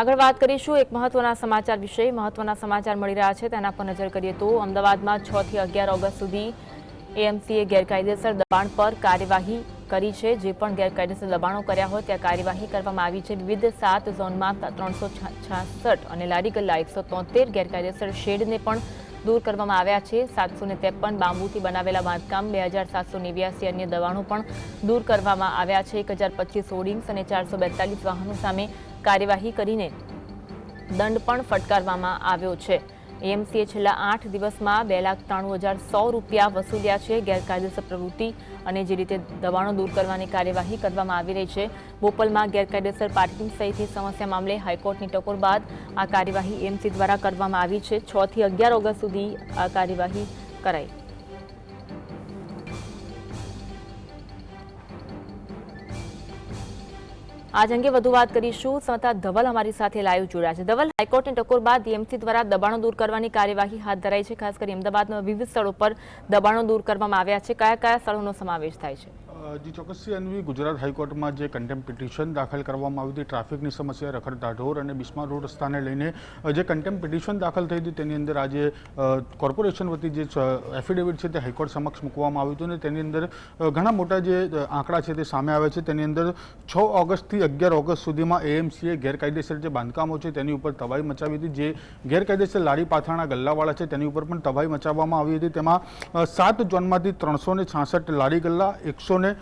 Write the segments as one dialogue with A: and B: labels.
A: આગળ વાત કરીશું એક મહત્વના સમાચાર વિશે. મહત્વના સમાચાર મળી રહ્યા છે. તેના પર નજર કરીએ તો અમદાવાદમાં છ થી અગિયાર ઓગસ્ટ સુધી એએમસીએ ગેરકાયદેસર દબાણ પર કાર્યવાહી કરી છે. જે પણ ગેરકાયદેસર દબાણો કર્યા હોય ત્યાં કાર્યવાહી કરવામાં આવી છે. વિવિધ સાત ઝોનમાં ત્રણસો અને લારી ગલ્લા એકસો ગેરકાયદેસર શેડને પણ દૂર કરવામાં આવ્યા છે. સાતસો ને ત્રેપન બાંબુથી બનાવેલા બાંધકામ, બે હજાર સાતસો નેવ્યાસી અન્ય દબાણો પણ દૂર કરવામાં આવ્યા છે. એક હજાર પચીસ હોર્ડિંગ્સ અને ચારસો બેતાલીસ વાહનો સામે કાર્યવાહી કરીને દંડ પણ ફટકારવામાં આવ્યો છે. એએમસીએ છેલ્લા આઠ દિવસમાં બે લાખ ત્રાણું હજાર સો રૂપિયા વસૂલ્યા છે ગેરકાયદેસર પ્રવૃત્તિ અને જે રીતે દબાણો દૂર કરવાની કાર્યવાહી કરવામાં આવી રહી છે. બોપલમાં ગેરકાયદેસર પાર્કિંગ સહિતની સમસ્યા મામલે હાઈકોર્ટની ટકોર બાદ આ કાર્યવાહી એએમસી દ્વારા કરવામાં આવી છે. છથી અગિયાર ઓગસ્ટ સુધી આ કાર્યવાહી કરાઈ. આજ અંગે વધુ વાત કરીશું. સંતા ધવલ અમારી સાથે લાઈવ જોડાયા છે. ધવલ, હાઈકોર્ટની ટકોર બાદ એમસી દ્વારા દબાણો દૂર કરવાની કાર્યવાહી હાથ ધરાઈ છે. ખાસ કરી અમદાવાદમાં વિવિધ સ્થળો પર દબાણો દૂર કરવામાં આવ્યા છે. કયા કયા સ્થળોનો સમાવેશ થાય છે?
B: જી, ચોક્કસથી અન્વી, ગુજરાત હાઈકોર્ટમાં જે કન્ટેમ પિટિશન દાખલ કરવામાં આવી હતી, ટ્રાફિકની સમસ્યા રખડતા અને બિસ્મા રોડ રસ્તાને લઈને જે કન્ટેમ પિટિશન દાખલ થઈ હતી, તેની અંદર આજે કોર્પોરેશન વતી જે એફિડેવિટ છે તે હાઈકોર્ટ સમક્ષ મૂકવામાં આવ્યું હતું અને તેની અંદર ઘણા મોટા જે આંકડા છે તે સામે આવે છે. તેની અંદર છ ઓગસ્ટથી અગિયાર ઓગસ્ટ સુધીમાં એએમસીએ ગેરકાયદેસર જે બાંધકામો છે તેની ઉપર તબાહી મચાવી હતી. જે ગેરકાયદેસર લારી પાથાણા ગલ્લાવાળા છે તેની ઉપર પણ તબાહી મચાવવામાં આવી હતી. તેમાં સાત ઝોનમાંથી ત્રણસો છાસઠ લારી ગલ્લા એકસો ને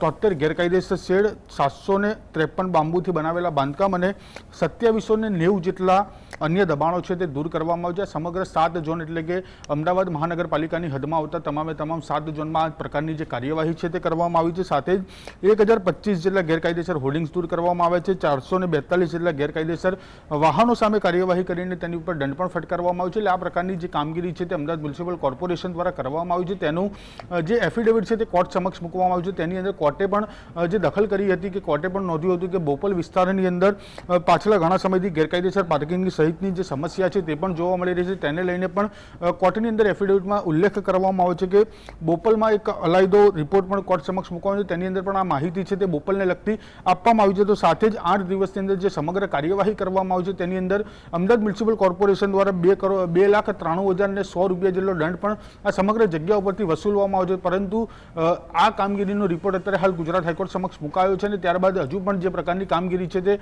B: તોતેર ગેરકાયદેસર શેડ સાતસો ત્રેપન બાંબુથી બનાવેલા બાંધકામ અને સત્યાવીસો નેવું જેટલા અન્ય દબાણો છે તે દૂર કરવામાં આવ્યા સમગ્ર સાત ઝોન એટલે કે અમદાવાદ મહાનગરપાલિકાની હદમાં આવતા તમામે તમામ સાત ઝોનમાં આ પ્રકારની જે કાર્યવાહી છે તે કરવામાં આવી છે. સાથે જ એક જેટલા ગેરકાયદેસર હોર્ડિંગ્સ દૂર કરવામાં આવે છે. ચારસો ને બેતાલીસ જેટલા ગેરકાયદેસર વાહનો સામે કાર્યવાહી કરીને તેની ઉપર દંડ પણ ફટકારવામાં આવ્યો છે. એટલે આ પ્રકારની જે કામગીરી છે તે અમદાવાદ મ્યુનિસિપલ કોર્પોરેશન દ્વારા કરવામાં આવી છે. તેનું જે એફિડેવિટ છે તે કોર્ટ સમક્ષ મૂકવામાં આવ્યું છે. તેની અંદર કોર્ટે પણ જે દખલ કરી હતી કે કોર્ટે પણ નોંધ્યું હતું કે બોપલ વિસ્તારની અંદર પાછલા ઘણા સમયથી ગેરકાયદેસર પાર્કિંગ સહિતની જે સમસ્યા છે તે પણ જોવા મળી રહી છે. તેને લઈને પણ કોર્ટની અંદર એફિડેવિટમાં ઉલ્લેખ કરવામાં આવ્યો છે કે બોપલમાં એક અલાયદો રિપોર્ટ પણ કોર્ટ સમક્ષ મૂકવાનો છે. તેની અંદર પણ આ માહિતી છે તે બોપલને લગતી આપવામાં આવી છે, તો સાથે જ આઠ દિવસની અંદર જે સમગ્ર કાર્યવાહી કરવામાં આવી છે, તેની અંદર અમદાવાદ મ્યુનિસિપલ કોર્પોરેશન દ્વારા બે કરોડ, બે લાખ ત્રાણું હજાર ને સો રૂપિયા જેટલો દંડ પણ આ સમગ્ર જગ્યા ઉપરથી વસૂલવામાં આવ્યો છે. પરંતુ આ કામગીરીનો રિપોર્ટ અત્યારે હાલ ગુજરાત હાઈકોર્ટ સમક્ષ મુકાયો છે અને ત્યારબાદ હજુ પણ જે પ્રકારની કામગીરી છે તે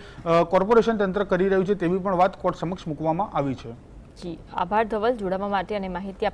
B: કોર્પોરેશન તંત્ર કરી રહ્યું છે, તેવી પણ વાત કોર્ટ સમક્ષ મૂકવામાં આવી છે.
A: જી, આભાર ધવલ, જોડાવા માટે અને માહિતી